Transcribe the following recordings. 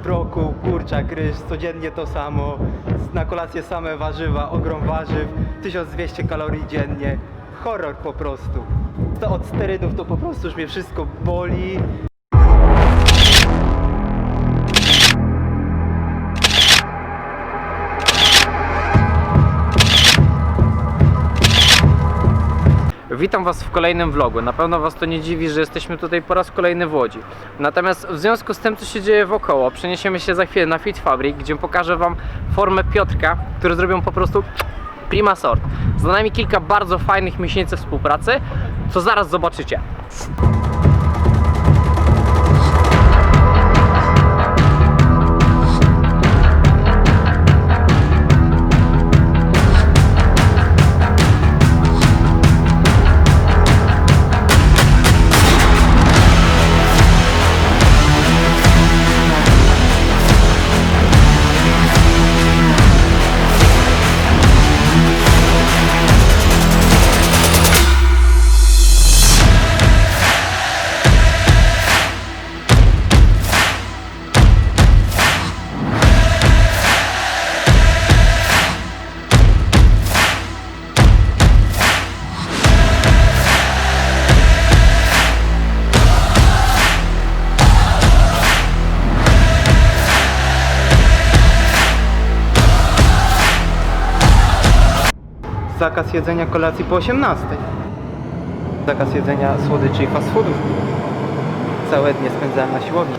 brokuł, kurczak, ryż, codziennie to samo. Na kolację same warzywa, ogrom warzyw, 1200 kalorii dziennie. Horror po prostu. To od sterydów to po prostu już mnie wszystko boli. Witam Was w kolejnym vlogu. Na pewno Was to nie dziwi, że jesteśmy tutaj po raz kolejny w Łodzi. Natomiast w związku z tym, co się dzieje wokoło, przeniesiemy się za chwilę na Fit Fabric, gdzie pokażę Wam formę Piotrka, który zrobią po prostu prima sort. Za nami kilka bardzo fajnych miesięcy współpracy, co zaraz zobaczycie. Zakaz jedzenia kolacji po 18. Zakaz jedzenia słodyczy i fast foodów. Całe dnie spędzałem na siłowni.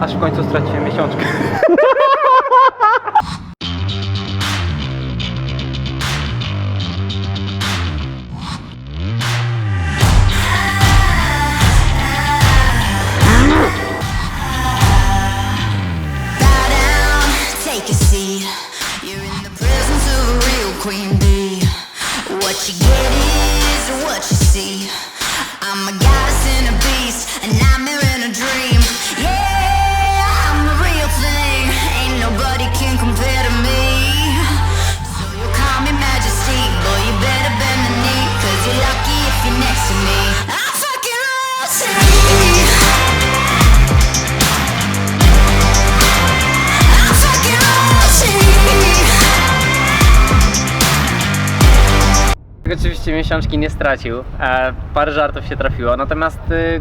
Aż w końcu straciłem miesiączkę. Oczywiście miesiączki nie stracił, e, parę żartów się trafiło, natomiast y,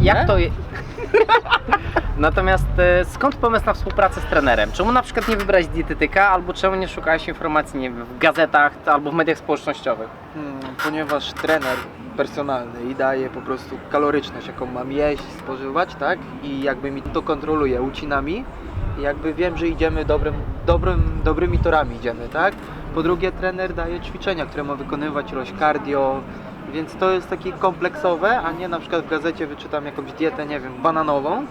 jak to je... Natomiast e, skąd pomysł na współpracę z trenerem? Czemu na przykład nie wybrać dietetyka, albo czemu nie szukałeś informacji nie wiem, w gazetach albo w mediach społecznościowych? Hmm, ponieważ trener personalny i daje po prostu kaloryczność, jaką mam jeść, spożywać, tak? I jakby mi to kontroluje, ucina mi. I jakby wiem, że idziemy dobrym, dobrym, dobrymi torami idziemy, tak? Po drugie trener daje ćwiczenia, które ma wykonywać, ilość cardio, więc to jest takie kompleksowe, a nie na przykład w gazecie wyczytam jakąś dietę, nie wiem, bananową,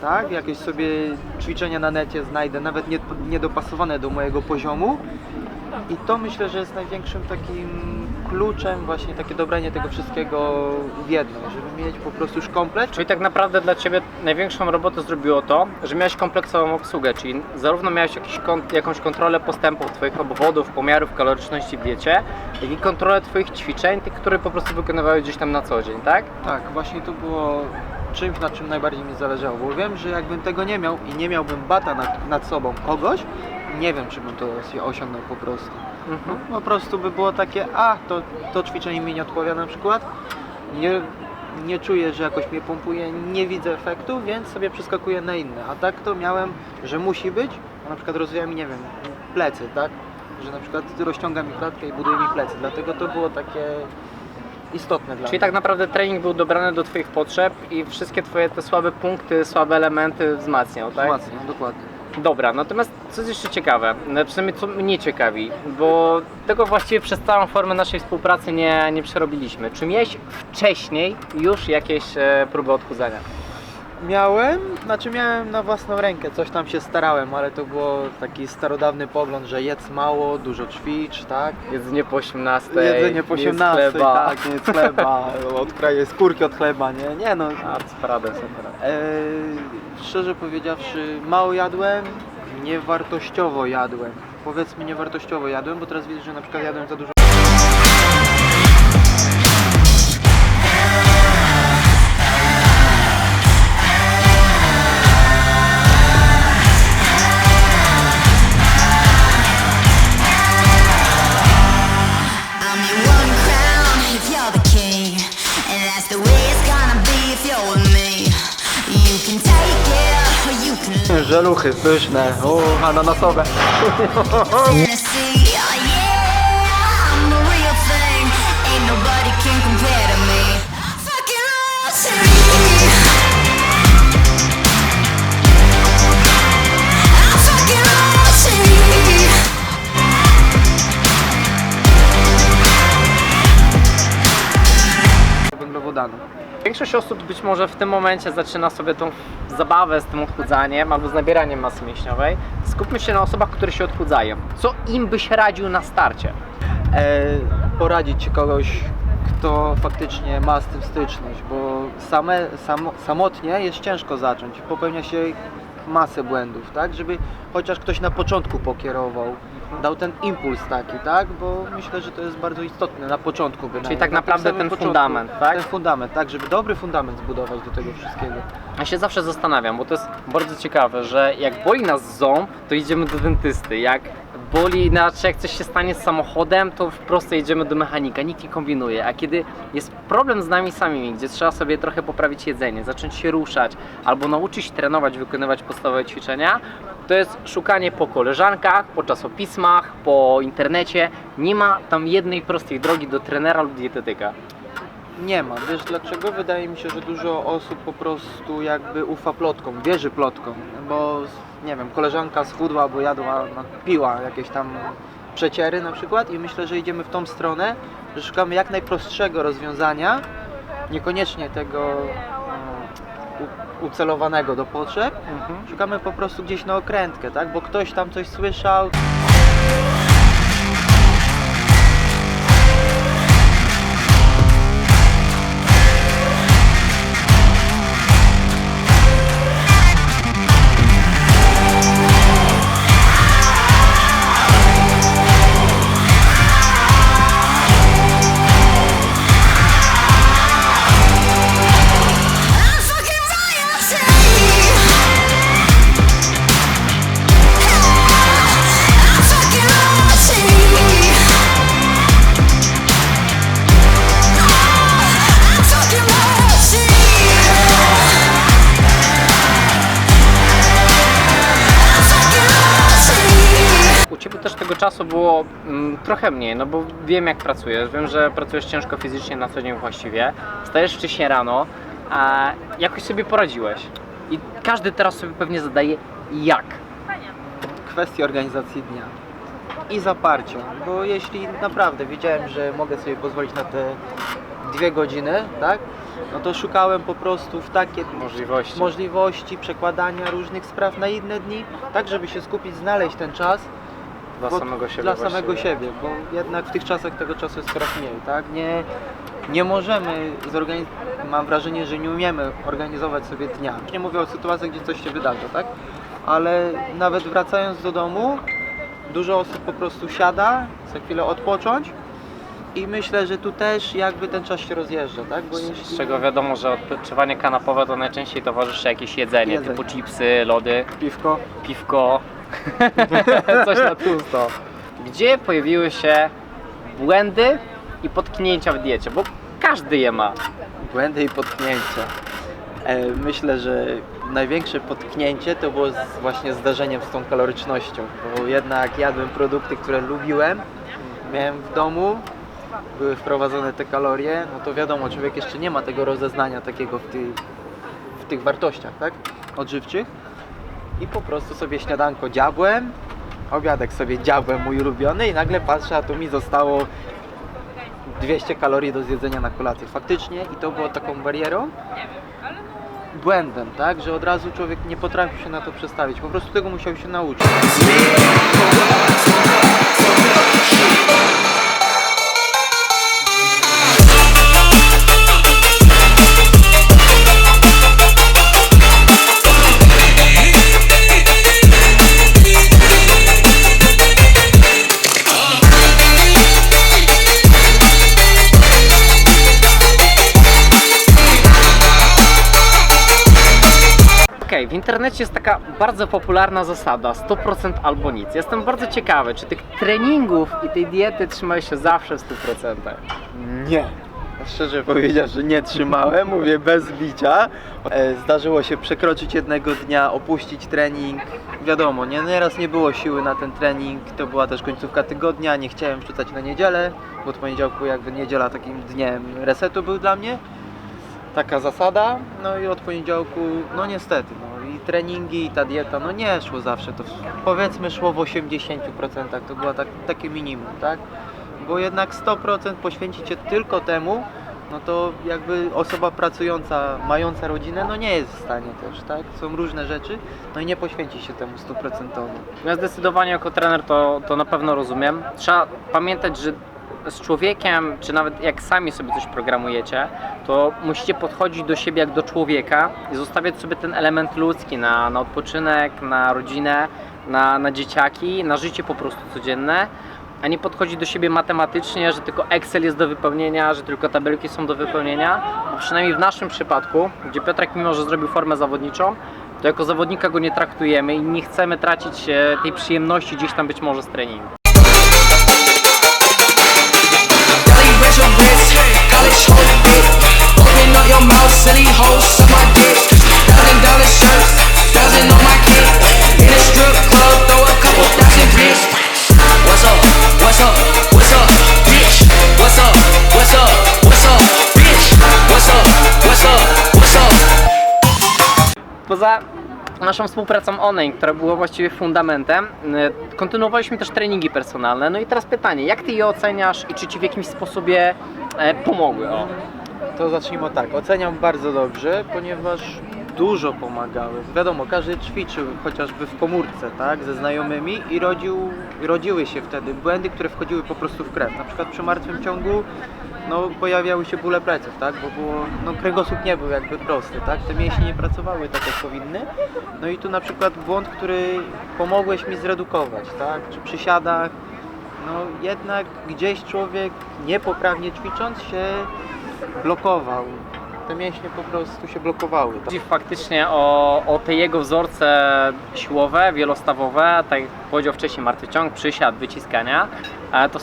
tak? Jakieś sobie ćwiczenia na necie znajdę, nawet nie, niedopasowane do mojego poziomu. I to myślę, że jest największym takim kluczem właśnie takie dobranie tego wszystkiego w jedno, żeby mieć po prostu już komplet. Czyli tak naprawdę dla Ciebie największą robotę zrobiło to, że miałeś kompleksową obsługę, czyli zarówno miałeś jakiś jakąś kontrolę postępów Twoich obwodów, pomiarów kaloryczności w diecie, jak i kontrolę Twoich ćwiczeń, tych, które po prostu wykonywałeś gdzieś tam na co dzień, tak? Tak, właśnie to było czymś, na czym najbardziej mi zależało, bo wiem, że jakbym tego nie miał i nie miałbym bata nad, nad sobą kogoś, nie wiem, czy bym to osiągnął po prostu. Mhm. Po prostu by było takie, a to, to ćwiczenie mi nie odpowiada na przykład, nie, nie czuję, że jakoś mnie pompuje, nie widzę efektu, więc sobie przeskakuję na inne. A tak to miałem, że musi być, a na przykład rozwija mi, nie wiem, plecy, tak? Że na przykład rozciąga mi klatkę i buduje mi plecy, dlatego to było takie istotne dla Czyli mnie. tak naprawdę trening był dobrany do Twoich potrzeb i wszystkie Twoje te słabe punkty, słabe elementy wzmacniał, tak? Wzmacnia, dokładnie. Dobra, natomiast co jest jeszcze ciekawe, no, przynajmniej co mnie ciekawi, bo tego właściwie przez całą formę naszej współpracy nie, nie przerobiliśmy. Czy miałeś wcześniej już jakieś e, próby odchudzania? Miałem, znaczy miałem na własną rękę, coś tam się starałem, ale to było taki starodawny pogląd, że jedz mało, dużo ćwicz, tak? Jedzenie po 18, Jedzenie po nie z 18, chleba. tak, nie chleba, od kraje skórki od chleba, nie? Nie no. A, z paradem super. E, szczerze powiedziawszy, mało jadłem, niewartościowo jadłem. Powiedzmy niewartościowo jadłem, bo teraz widzę, że na przykład jadłem za dużo Żeluchy pyszne, o, ananasowe. Większość osób być może w tym momencie zaczyna sobie tą zabawę z tym odchudzaniem albo z nabieraniem masy mięśniowej. Skupmy się na osobach, które się odchudzają. Co im byś radził na starcie? e, poradzić kogoś, kto faktycznie ma z tym styczność, bo same, sam, samotnie jest ciężko zacząć. Popełnia się masę błędów, tak? Żeby chociaż ktoś na początku pokierował, dał ten impuls taki, tak? Bo myślę, że to jest bardzo istotne na początku bynajmniej. tak Na naprawdę samym ten fundament, tak? Ten fundament, tak? Żeby dobry fundament zbudować do tego wszystkiego. Ja się zawsze zastanawiam, bo to jest bardzo ciekawe, że jak boli nas ząb, to idziemy do dentysty. Jak boli, znaczy jak coś się stanie z samochodem, to wprost jedziemy do mechanika, nikt nie kombinuje. A kiedy jest problem z nami samymi, gdzie trzeba sobie trochę poprawić jedzenie, zacząć się ruszać, albo nauczyć trenować, wykonywać podstawowe ćwiczenia, to jest szukanie po koleżankach, po czasopismach, po internecie. Nie ma tam jednej prostej drogi do trenera lub dietetyka. Nie ma. Wiesz dlaczego? Wydaje mi się, że dużo osób po prostu jakby ufa plotkom, wierzy plotkom, bo nie wiem, koleżanka schudła, bo jadła, no, piła jakieś tam przeciery na przykład i myślę, że idziemy w tą stronę, że szukamy jak najprostszego rozwiązania, niekoniecznie tego mm, ucelowanego do potrzeb, szukamy po prostu gdzieś na okrętkę, tak? Bo ktoś tam coś słyszał, tego czasu było mm, trochę mniej, no bo wiem jak pracujesz, wiem, że pracujesz ciężko fizycznie na co dzień właściwie, stajesz wcześniej rano, a jakoś sobie poradziłeś. I każdy teraz sobie pewnie zadaje jak. kwestii organizacji dnia i zaparcia, bo jeśli naprawdę wiedziałem, że mogę sobie pozwolić na te dwie godziny, tak, no to szukałem po prostu w takie Możliwości. możliwości przekładania różnych spraw na inne dni, tak żeby się skupić, znaleźć ten czas Dla bo- samego siebie Dla samego właściwie. siebie, bo jednak w tych czasach tego czasu jest coraz mniej, tak? Nie, nie możemy zorganizować, mam wrażenie, że nie umiemy organizować sobie dnia. Nie mówię o sytuacjach, gdzie coś się wydarza, tak? Ale nawet wracając do domu, dużo osób po prostu siada, za chwilę odpocząć i myślę, że tu też jakby ten czas się rozjeżdża, tak? Bo Z jeśli... czego wiadomo, że odpoczywanie kanapowe to najczęściej towarzyszy jakieś jedzenie, Jedzenie. typu chipsy, lody, Piwko, piwko, coś na tłusto. Gdzie pojawiły się błędy i potknięcia w diecie? Bo każdy je ma. Błędy i potknięcia. E, Myślę, że największe potknięcie to było z, właśnie zdarzeniem z tą kalorycznością, bo jednak jadłem produkty, które lubiłem, miałem w domu, były wprowadzone te kalorie, no to wiadomo, człowiek jeszcze nie ma tego rozeznania takiego w, w tych wartościach, tak, odżywczych i po prostu sobie śniadanko dziabłem, obiadek sobie dziabłem mój ulubiony i nagle patrzę, a tu mi zostało 200 kalorii do zjedzenia na kolację. Faktycznie i to było taką barierą, błędem, tak, że od razu człowiek nie potrafił się na to przestawić, po prostu tego musiał się nauczyć. Internecie jest taka bardzo popularna zasada 100% albo nic. Jestem bardzo ciekawy, czy tych treningów i tej diety trzymałeś się zawsze w 100%? Nie. Szczerze powiedziawszy, nie trzymałem, mówię bez bicia. E, Zdarzyło się przekroczyć jednego dnia, opuścić trening. Wiadomo, nie, nieraz nie było siły na ten trening, to była też końcówka tygodnia, nie chciałem wrzucać na niedzielę, bo od poniedziałku jakby niedziela takim dniem resetu był dla mnie. Taka zasada, no i od poniedziałku, no niestety, no treningi i ta dieta, no nie szło zawsze, to powiedzmy szło w 80%, to było tak, takie minimum, tak? Bo jednak 100% poświęcić się tylko temu, no to jakby osoba pracująca, mająca rodzinę, no nie jest w stanie też, tak? Są różne rzeczy, no i nie poświęci się temu stuprocentowo. Ja zdecydowanie jako trener to, to na pewno rozumiem. Trzeba pamiętać, że z człowiekiem, czy nawet jak sami sobie coś programujecie, to musicie podchodzić do siebie jak do człowieka i zostawiać sobie ten element ludzki na, na odpoczynek, na rodzinę, na, na dzieciaki, na życie po prostu codzienne, a nie podchodzić do siebie matematycznie, że tylko Excel jest do wypełnienia, że tylko tabelki są do wypełnienia, bo przynajmniej w naszym przypadku, gdzie Piotrek mimo, że zrobił formę zawodniczą, to jako zawodnika go nie traktujemy i nie chcemy tracić e, tej przyjemności gdzieś tam być może z treningu. Poza naszą współpracą online, która była właściwie fundamentem, e, kontynuowaliśmy też treningi personalne. No i teraz pytanie, jak ty je oceniasz i czy ci w jakimś sposobie e, pomogły? O. To zacznijmy tak. Oceniam bardzo dobrze, ponieważ dużo pomagały. Wiadomo, każdy ćwiczył chociażby w komórce, tak, ze znajomymi i rodził, rodziły się wtedy błędy, które wchodziły po prostu w krew. Na przykład przy martwym ciągu no, pojawiały się bóle pleców, tak, bo było, no, kręgosłup nie był jakby prosty, tak, te mięśnie nie pracowały tak jak powinny. No i tu na przykład błąd, który pomogłeś mi zredukować, tak, czy przy siadach, no jednak gdzieś człowiek niepoprawnie ćwicząc się blokował. Te mięśnie po prostu się blokowały. Chodzi faktycznie o, o te jego wzorce siłowe, wielostawowe, tak jak powiedział wcześniej martwy ciąg, przysiad, wyciskania. E, To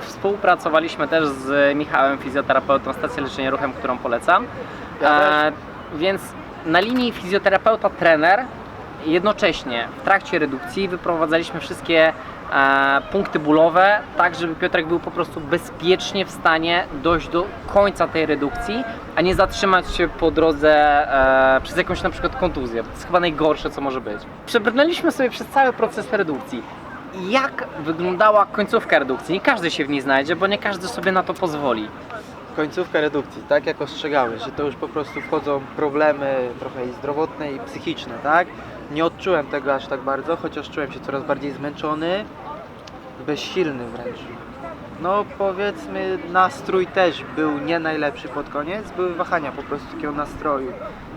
współpracowaliśmy też z Michałem, fizjoterapeutą stacji leczenia ruchem, którą polecam. Ja E, Więc na linii fizjoterapeuta-trener jednocześnie w trakcie redukcji wyprowadzaliśmy wszystkie punkty bólowe, tak żeby Piotrek był po prostu bezpiecznie w stanie dojść do końca tej redukcji, a nie zatrzymać się po drodze e, przez jakąś na przykład kontuzję. To jest chyba najgorsze, co może być. Przebrnęliśmy sobie przez cały proces redukcji. Jak wyglądała końcówka redukcji? Nie każdy się w niej znajdzie, bo nie każdy sobie na to pozwoli. Końcówka redukcji, tak jak ostrzegałeś, że to już po prostu wchodzą problemy trochę i zdrowotne i psychiczne, tak? Nie odczułem tego aż tak bardzo, chociaż czułem się coraz bardziej zmęczony, bezsilny wręcz. No powiedzmy nastrój też był nie najlepszy pod koniec, były wahania po prostu takiego nastroju.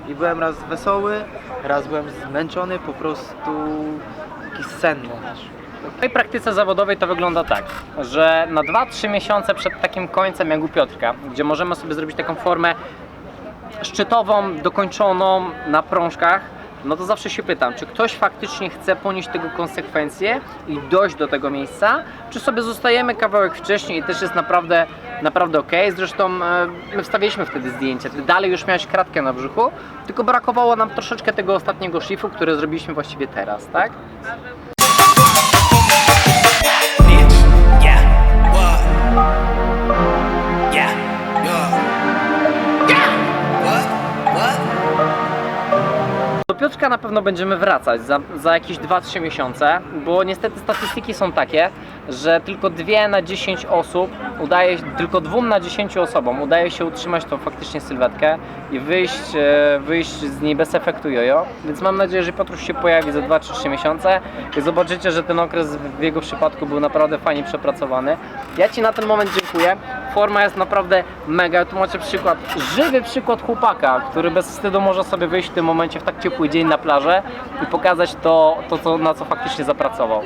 I byłem raz wesoły, raz byłem zmęczony, po prostu jakiś senny. W tej praktyce zawodowej to wygląda tak, że na 2-3 miesiące przed takim końcem jak u Piotrka, gdzie możemy sobie zrobić taką formę szczytową, dokończoną na prążkach, no to zawsze się pytam, czy ktoś faktycznie chce ponieść tego konsekwencje i dojść do tego miejsca, czy sobie zostajemy kawałek wcześniej i też jest naprawdę, naprawdę ok. Zresztą e, my wstawiliśmy wtedy zdjęcie, ty dalej już miałeś kratkę na brzuchu, tylko brakowało nam troszeczkę tego ostatniego szlifu, który zrobiliśmy właściwie teraz, tak? Do Piotrka na pewno będziemy wracać za, za jakieś 2-3 miesiące, bo niestety statystyki są takie, że tylko 2 na 10 osób udaje tylko 2 na 10 osobom udaje się utrzymać tą faktycznie sylwetkę i wyjść, e, wyjść z niej bez efektu jojo. Więc mam nadzieję, że Piotruś się pojawi za 2-3 miesiące i zobaczycie, że ten okres w jego przypadku był naprawdę fajnie przepracowany. Ja Ci na ten moment dziękuję. Forma jest naprawdę mega. Tu macie przykład, żywy przykład chłopaka, który bez wstydu może sobie wyjść w tym momencie w tak ciepły dzień na plażę i pokazać to, to co, na co faktycznie zapracował.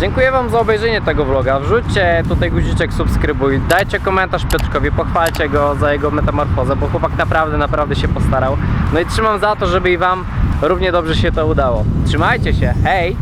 Dziękuję Wam za obejrzenie tego vloga. Wrzućcie tutaj guziczek subskrybuj, dajcie komentarz Piotrkowi, pochwalcie go za jego metamorfozę, bo chłopak naprawdę, naprawdę się postarał. No i trzymam za to, żeby i Wam równie dobrze się to udało. Trzymajcie się, hej!